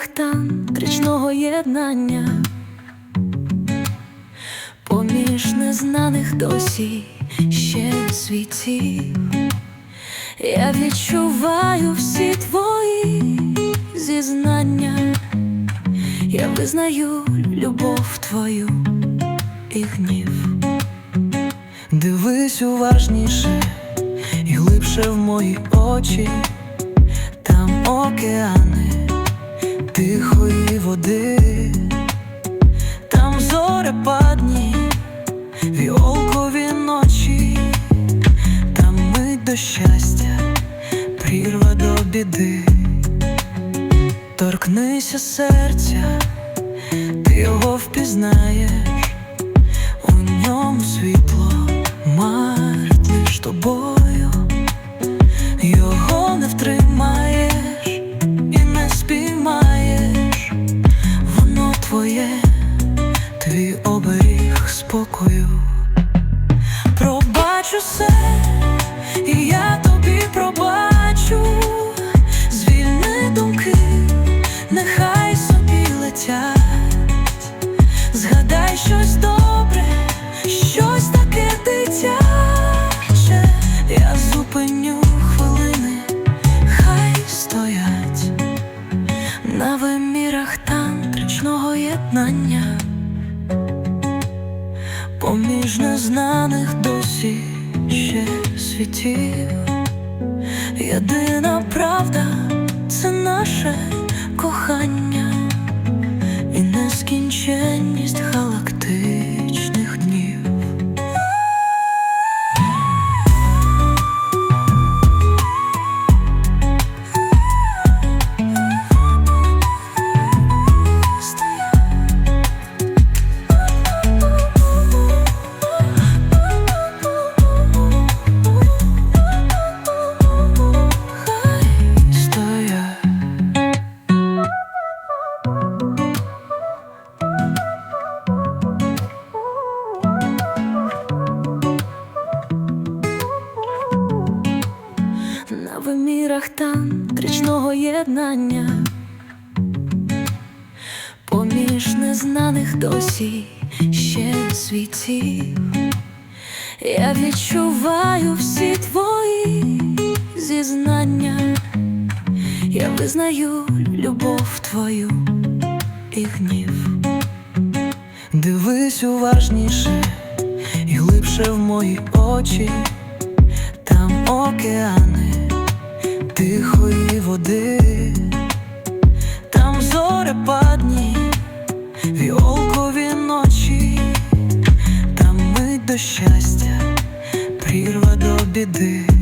мірах тантричного єднання, поміж незнаних досі ще світів, я відчуваю всі твої зізнання, я визнаю любов твою і гнів. Дивись уважніше і глибше в мої очі, там океани тихої води, там зорепадні, віолкові ночі, там мить до щастя, прірва до біди. Торкнися серця, ти його впізнаєш, у ньому світло твій оберіг спокою. Пробачу все, і я тобі пробачу, звільни думки, нехай собі летять, згадай щось добре, щось таке дитяче, я зупиню хвилини, хай стоять. На вимірах тантричного єднання поміж незнаних досі ще світів. Єдина правда це наше кохання і нескінченність галактичних на вимірах тантричного єднання, поміж незнаних досі ще світів, я відчуваю всі твої зізнання, я визнаю любов твою і гнів. Дивись уважніше і глибше в мої очі, там океани тихої води, там зорепадні, віолкові ночі, там мить до щастя, прірва до біди.